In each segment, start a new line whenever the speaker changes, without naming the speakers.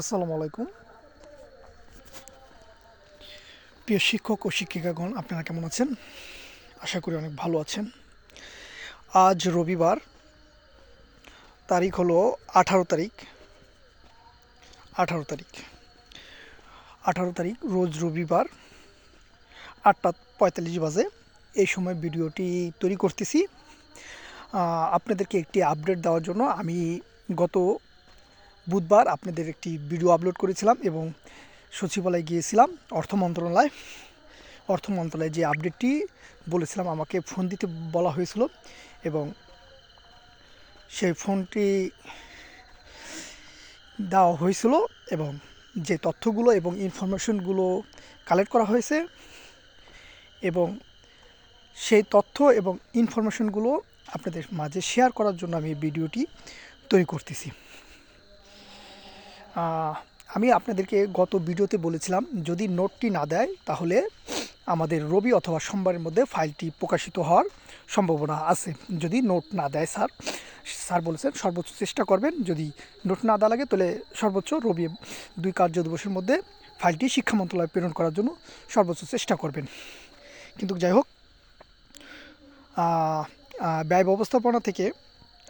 আসসালামু আলাইকুম। প্রিয় শিক্ষক ও শিক্ষিকাগণ, আপনারা কেমন আছেন? আশা করি অনেক ভালো আছেন। আজ রবিবার, তারিখ হলো আঠারো তারিখ। আঠারো তারিখ। আঠারো তারিখ, রোজ রবিবার, আটটা পঁয়তাল্লিশ বাজে। এই সময় ভিডিওটি তৈরি করতেছি। আপনাদেরকে একটি আপডেট দেওয়ার জন্য আমি গত বুধবার আপনাদের একটি ভিডিও আপলোড করেছিলাম এবং সচিবালয়ে গিয়েছিলাম অর্থ মন্ত্রণালয়। অর্থ মন্ত্রণালয়ে যে আপডেটটি বলেছিলাম, আমাকে ফোন দিতে বলা হয়েছিল এবং সেই ফোনটি দেওয়া হয়েছিল এবং যে তথ্যগুলো এবং ইনফরমেশনগুলো কালেক্ট করা হয়েছে এবং সেই তথ্য এবং ইনফরমেশনগুলো আপনাদের মাঝে শেয়ার করার জন্য আমি ভিডিওটি তৈরি করতেছি। আমি আপনাদেরকে গত ভিডিওতে বলেছিলাম, যদি নোটটি না দেয়, তাহলে আমাদের রবি অথবা সোমবারের মধ্যে ফাইলটি প্রকাশিত হওয়ার সম্ভাবনা আছে। যদি নোট না দেয়, স্যার স্যার বলেছেন সর্বোচ্চ চেষ্টা করবেন, যদি নোট না দেওয়া লাগে, তাহলে সর্বোচ্চ রবি দুই কার্য দিবসের মধ্যে ফাইলটি শিক্ষা মন্ত্রণালয়ে প্রেরণ করার জন্য সর্বোচ্চ চেষ্টা করবেন। কিন্তু যাই হোক ব্যয় ব্যবস্থাপনা থেকে,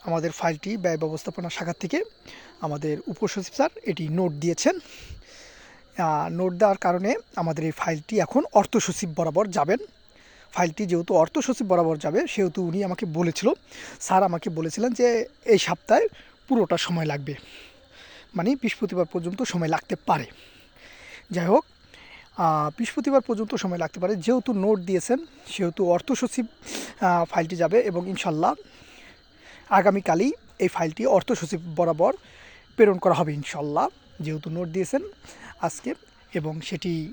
আমাদের ফাইলটি ব্যয় ব্যবস্থাপনা শাখা থেকে আমাদের উপসচিব স্যার এটি নোট দিয়েছেন। নোট দেওয়ার কারণে আমাদের এই ফাইলটি এখন অর্থ সচিব বরাবর যাবেন। ফাইলটি যেহেতু অর্থ সচিব বরাবর যাবে, সেহেতু উনি আমাকে বলেছিল। স্যার আমাকে বলেছিলেন যে এই সপ্তাহে পুরোটা সময় লাগবে। মানে বৃহস্পতিবার পর্যন্ত সময় লাগতে পারে। যাই হোক বৃহস্পতিবার পর্যন্ত সময় লাগতে পারে। যেহেতু নোট দিয়েছেন, সেহেতু অর্থ সচিব ফাইলটি যাবে এবং ইনশাল্লাহ আগামীকালই এই ফাইলটি অর্থ সচিব বরাবর প্রেরণ করা হবে ইনশাল্লাহ, যেহেতু নোট দিয়েছেন আজকে, এবং সেটি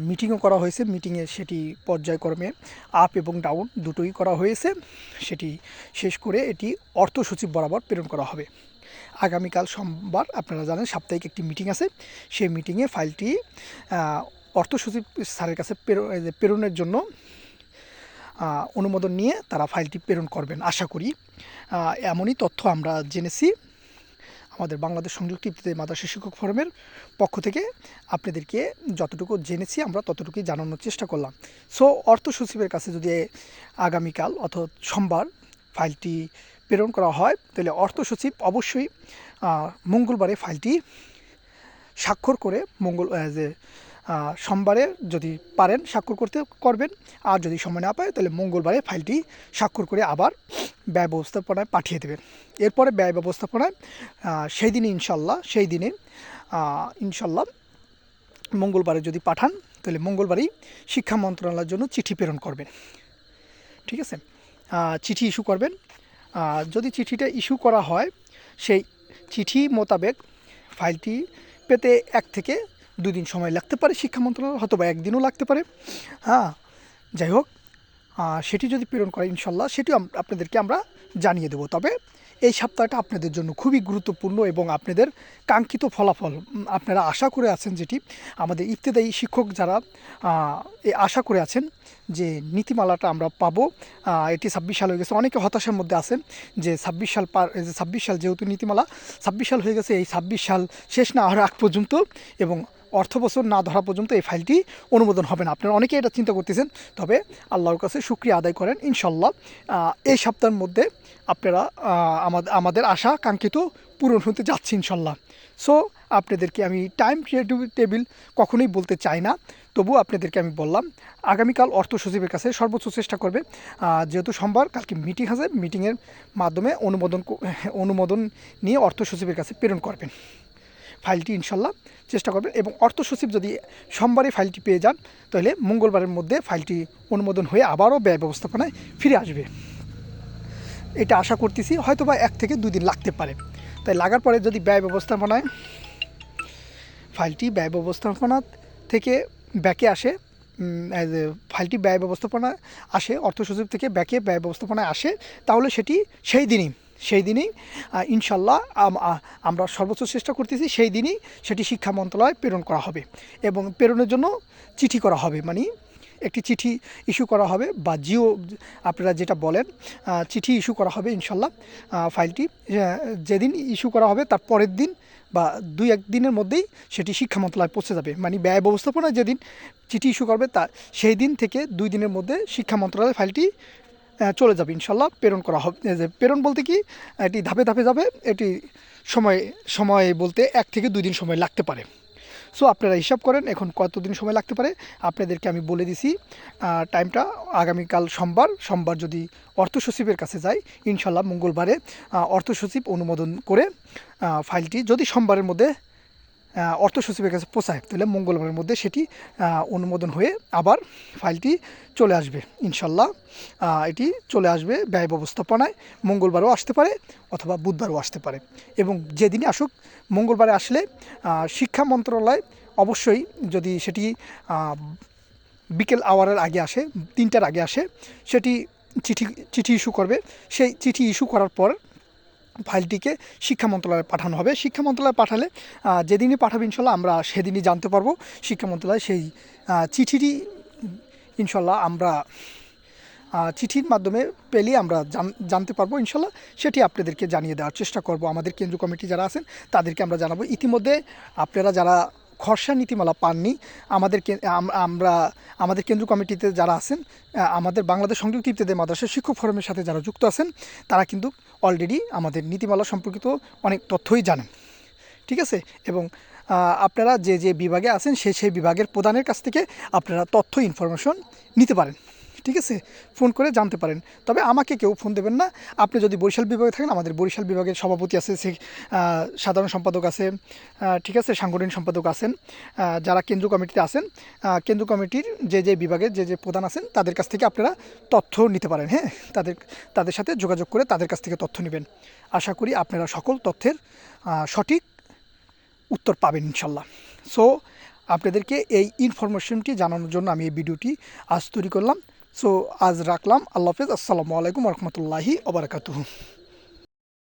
মিটিংও করা হয়েছে মিটিংয়ে সেটি পর্যায়ক্রমে আপ এবং ডাউন দুটোই করা হয়েছে, সেটি শেষ করে এটি অর্থ সচিব বরাবর প্রেরণ করা হবে। আগামীকাল সোমবার, আপনারা জানেন, সাপ্তাহিক একটি মিটিং আছে, সেই মিটিংয়ে ফাইলটি অর্থ সচিব স্যারের কাছে প্রেরণ- প্রেরণের জন্য অনুমোদন নিয়ে তারা ফাইলটি প্রেরণ করবেন। আশা করি এমনই তথ্য আমরা জেনেছি। আমাদের বাংলাদেশ সংযুক্ত ইফতেদায়ী মাদ্রাসা শিক্ষক ফোরামের পক্ষ থেকে আপনাদেরকে যতটুকু জেনেছি, আমরা ততটুকুই জানানোর চেষ্টা করলাম। সো অর্থ সচিবের কাছে যদি আগামীকাল অথবা সোমবার ফাইলটি প্রেরণ করা হয়, তাহলে অর্থ সচিব অবশ্যই মঙ্গলবারে ফাইলটি স্বাক্ষর করে মঙ্গল যে সোমবারে যদি পারেন স্বাক্ষর করতে, করবেন। আর যদি সময় না পায়, তাহলে মঙ্গলবারে ফাইলটি স্বাক্ষর করে আবার ব্যয় ব্যবস্থাপনায় পাঠিয়ে দেবেন। এরপরে ব্যয় ব্যবস্থাপনায় সেই দিনে ইনশাল্লাহ, সেই দিনে ইনশাল্লাহ মঙ্গলবারে যদি পাঠান, তাহলে মঙ্গলবারই শিক্ষা মন্ত্রণালয়ের জন্য চিঠি প্রেরণ করবেন। ঠিক আছে? চিঠি ইস্যু করবেন। যদি চিঠিটা ইস্যু করা হয়, সেই চিঠি মোতাবেক ফাইলটি পেতে এক থেকে দুই দিন সময় লাগতে পারে, শিক্ষা মন্ত্রণালয় হয়তো বা একদিনও লাগতে পারে। হ্যাঁ যাই হোক সেটি যদি প্রেরণ করে, ইনশাল্লাহ, সেটিও আপনাদেরকে আমরা জানিয়ে দেবো। তবে এই সপ্তাহটা আপনাদের জন্য খুবই গুরুত্বপূর্ণ এবং আপনাদের কাঙ্ক্ষিত ফলাফল আপনারা আশা করে আছেন যেটি, আমাদের ইফতেদায়ী শিক্ষক যারা আশা করে আছেন যে নীতিমালাটা আমরা পাবো এটি ছাব্বিশ সাল হয়ে গেছে। অনেকে হতাশার মধ্যে আছেন যে ছাব্বিশ সাল পার ছাব্বিশ সাল যেহেতু নীতিমালা, ছাব্বিশ সাল হয়ে গেছে, এই ছাব্বিশ সাল শেষ না হওয়ার আগ পর্যন্ত এবং অর্থ বছর না ধরা পর্যন্ত এই ফাইলটি অনুমোদন হবে না। আপনারা অনেকেই এটা চিন্তা করতেছেন, তবে আল্লাহর কাছে শুক্রিয়া আদায় করেন ইনশাল্লাহ এই সপ্তাহের মধ্যে আপনারা আমাদের আমাদের আশা কাঙ্ক্ষিত পূরণ হতে যাচ্ছে ইনশাল্লাহ সো আপনাদেরকে আমি টাইম ক্রিয়েটিভ টেবিল কখনোই বলতে চাই না তবু আপনাদেরকে আমি বললাম, আগামীকাল অর্থ সচিবের কাছে সর্বোচ্চ চেষ্টা করবে। যেহেতু সোমবার, কালকে মিটিং আছে মিটিংয়ের মাধ্যমে অনুমোদন অনুমোদন নিয়ে অর্থ সচিবের কাছে প্রেরণ করবেন। ফাইলটি ইনশাল্লাহ চেষ্টা করবেন এবং অর্থ সচিব যদি সোমবারে ফাইলটি পেয়ে যান, তাহলে মঙ্গলবারের মধ্যে ফাইলটি অনুমোদন হয়ে আবারও ব্যয় ব্যবস্থাপনায় ফিরে আসবে। এটা আশা করতেছি হয়তো বা এক থেকে দুই দিন লাগতে পারে। তাই লাগার পরে যদি ব্যয় ব্যবস্থাপনায় ফাইলটি ব্যয় ব্যবস্থাপনা থেকে ব্যাকে আসে ফাইলটি ব্যয় ব্যবস্থাপনা আসে, অর্থ সচিব থেকে ব্যাকে ব্যয় ব্যবস্থাপনায় আসে, তাহলে সেটি সেই দিনই সেই দিনই ইনশাল্লাহ আম- আমরা সর্বোচ্চ চেষ্টা করতেছি সেই দিনই সেটি শিক্ষা মন্ত্রণালয়ে প্রেরণ করা হবে এবং প্রেরণের জন্য চিঠি করা হবে। মানে একটি চিঠি ইস্যু করা হবে বা জিও, আপনারা যেটা বলেন চিঠি ইস্যু করা হবে ইনশাল্লাহ ফাইলটি। যেদিন ইস্যু করা হবে তার পরের দিন বা দুই, এক দিনের মধ্যেই সেটি শিক্ষা মন্ত্রণালয়ে পৌঁছে যাবে। মানে ব্যয় ব্যবস্থাপনা যেদিন চিঠি ইস্যু করবে তা সেই দিন থেকে দুই দিনের মধ্যে শিক্ষা মন্ত্রণালয়ে ফাইলটি চলে যাবে ইনশাল্লাহ। প্রেরণ করা হবে যে প্রেরণ বলতে কি? এটি ধাপে ধাপে যাবে, এটি সময় সময় বলতে এক থেকে দুই দিন সময় লাগতে পারে। সো আপনারা হিসাব করেন এখন কতদিন সময় লাগতে পারে। আপনাদেরকে আমি বলে দিছি টাইমটা আগামীকাল সোমবার। সোমবার যদি অর্থ সচিবের কাছে যায় ইনশাল্লাহ মঙ্গলবারে অর্থ সচিব অনুমোদন করে ফাইলটি যদি সোমবারের মধ্যে অর্থ সচিবের কাছে পৌঁছায় তাহলে মঙ্গলবারের মধ্যে সেটি অনুমোদন হয়ে আবার ফাইলটি চলে আসবে, ইনশাল্লাহ। এটি চলে আসবে ব্যয় ব্যবস্থাপনায়, মঙ্গলবারও আসতে পারে অথবা বুধবারও আসতে পারে। এবং যেদিনই আসুক, মঙ্গলবারে আসলে শিক্ষা মন্ত্রণালয় অবশ্যই যদি সেটি বিকেল আওয়ারের আগে আসে, তিনটার আগে আসে, সেটি চিঠি চিঠি ইস্যু করবে। সেই চিঠি ইস্যু করার পর ফাইলটিকে শিক্ষা মন্ত্রণালয়ে পাঠানো হবে। শিক্ষা মন্ত্রণালয়ে পাঠালে যেদিনই পাঠাবে ইনশাল্লাহ আমরা সেদিনই জানতে পারব। শিক্ষা মন্ত্রণালয় সেই চিঠিটি ইনশাল্লাহ আমরা চিঠির মাধ্যমে পেলে আমরা জান- জানতে পারব ইনশাল্লাহ। সেটি আপনাদেরকে জানিয়ে দেওয়ার চেষ্টা করব। আমাদের কেন্দ্রীয় কমিটি যারা আছেন, তাদেরকে আমরা জানাব। ইতিমধ্যে আপনারা যারা খরসা নীতিমালা পাননি। আমাদের আমরা, আমাদের কেন্দ্র কমিটিতে যারা আছেন আমাদের বাংলাদেশ সংযুক্ত ইফতেদের মাদ্রাসা শিক্ষক ফোরামের সাথে যারা যুক্ত আছেন, তারা কিন্তু অলরেডি আমাদের নীতিমালা সম্পর্কিত অনেক তথ্যই জানেন। ঠিক আছে? এবং আপনারা যে যে বিভাগে আছেন সেই সেই বিভাগের প্রধানের কাছ থেকে আপনারা তথ্য ইনফরমেশন নিতে পারেন। ঠিক আছে? ফোন করে জানতে পারেন। তবে আমাকে কেউ ফোন দেবেন না। আপনি যদি বরিশাল বিভাগে থাকেন, আমাদের বরিশাল বিভাগের সভাপতি আছে সাধারণ সম্পাদক আছে ঠিক আছে, সাংগঠনিক সম্পাদক আছেন যারা কেন্দ্র কমিটিতে আছেন কেন্দ্র কমিটির যে যে বিভাগের যে যে প্রধান আছেন, তাদের কাছ থেকে আপনারা তথ্য নিতে পারেন হ্যাঁ? তাদের তাদের সাথে যোগাযোগ করে তাদের কাছ থেকে তথ্য নেবেন। আশা করি আপনারা সকল তথ্যের সঠিক উত্তর পাবেন ইনশাল্লাহ। সো আপনাদেরকে এই ইনফরমেশনটি জানানোর জন্য আমি এই ভিডিওটি আজ তৈরি করলাম। সো আজ রাখলাম। আল্লাহ হাফিজ। আসসালামু আলাইকুম রহমতুল্লাহি ওবরাকাতুহু